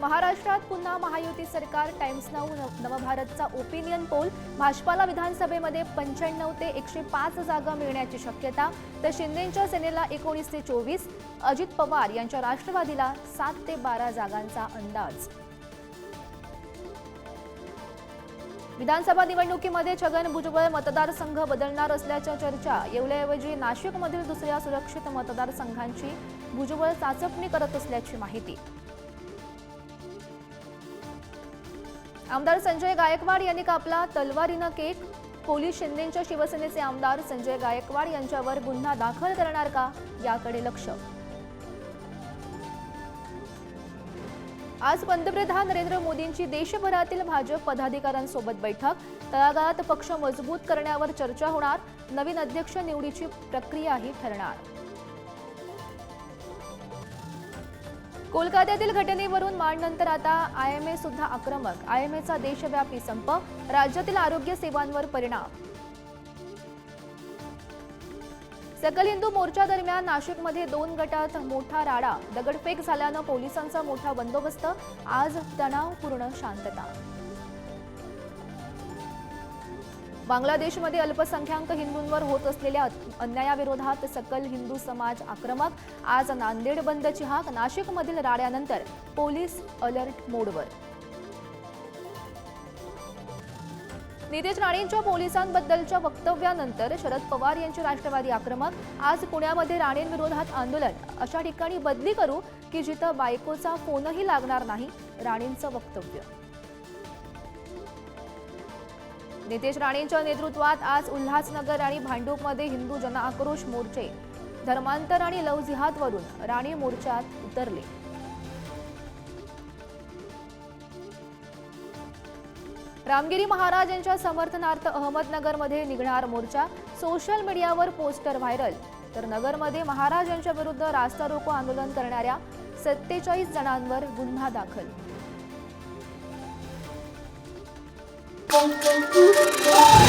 महाराष्ट्रात पुन्हा महायुती सरकार टाइम्स नाऊ नव- नवभारतचा ओपिनियन पोल भाजपाला विधानसभेमध्ये पंच्याण्णव ते एकशे पाच जागा मिळण्याची शक्यता. तर शिंदेच्या सेनेला एकोणीस ते चोवीस. अजित पवार यांच्या राष्ट्रवादीला सात ते बारा जागांचा अंदाज. विधानसभा निवडणुकीमध्ये छगन भुजबळ मतदारसंघ बदलणार असल्याच्या चर्चा. येवल्याऐवजी नाशिकमधील दुसऱ्या सुरक्षित मतदारसंघांची भुजबळ चाचपणी करत असल्याची माहिती. आमदार संजय गायकवाड यांनी कापला तलवारीनं केक. पोलीस शिंदेच्या शिवसेनेचे आमदार संजय गायकवाड यांच्यावर गुन्हा दाखल करणार का याकडे लक्ष. आज पंतप्रधान नरेंद्र मोदींची देशभरातील भाजप पदाधिकाऱ्यांसोबत बैठक. तळागाळात पक्ष मजबूत करण्यावर चर्चा होणार. नवीन अध्यक्ष निवडीची प्रक्रियाही ठरणार. कोलकात्यातील घटनेवरून मांडनंतर आता आय एम सुद्धा आक्रमक. आय एम एचा देशव्यापी संप राज्यातील आरोग्य सेवांवर परिणाम. सकल हिंदू मोर्चा दरम्यान नाशिकमध्ये दोन गटात मोठा राडा दगडफेक झाल्यानं पोलिसांचा मोठा बंदोबस्त. आज तणावपूर्ण शांतता. बांगलादेशमध्ये अल्पसंख्याक हिंदूंवर होत असलेल्या अन्यायाविरोधात सकल हिंदू समाज आक्रमक. आज नांदेड बंदची हाक नाशिकमधील राड्यानंतर पोलीस अलर्ट मोडवर. नितेश राणेंच्या पोलिसांबद्दलच्या वक्तव्यानंतर शरद पवार यांचे राष्ट्रवादी आक्रमक. आज पुण्यामध्ये राणेंविरोधात आंदोलन. अशा ठिकाणी बदली करू की जिथं बायकोचा फोनही लागणार नाही राणेंचं वक्तव्य. नितेश राणेंच्या नेतृत्वात आज उल्हासनगर आणि भांडूपमध्ये हिंदू जनआक्रोश मोर्चे. धर्मांतर आणि लव जिहादवरून राणे मोर्चात उतरले. रामगिरी महाराज यांच्या समर्थनार्थ अहमदनगरमध्ये निघणार मोर्चा. सोशल मीडियावर पोस्टर व्हायरल. तर नगरमध्ये महाराज यांच्या विरुद्ध रास्ता रोको आंदोलन करणाऱ्या सत्तेचाळीस जणांवर गुन्हा दाखल. Pum, pum, pum, pum.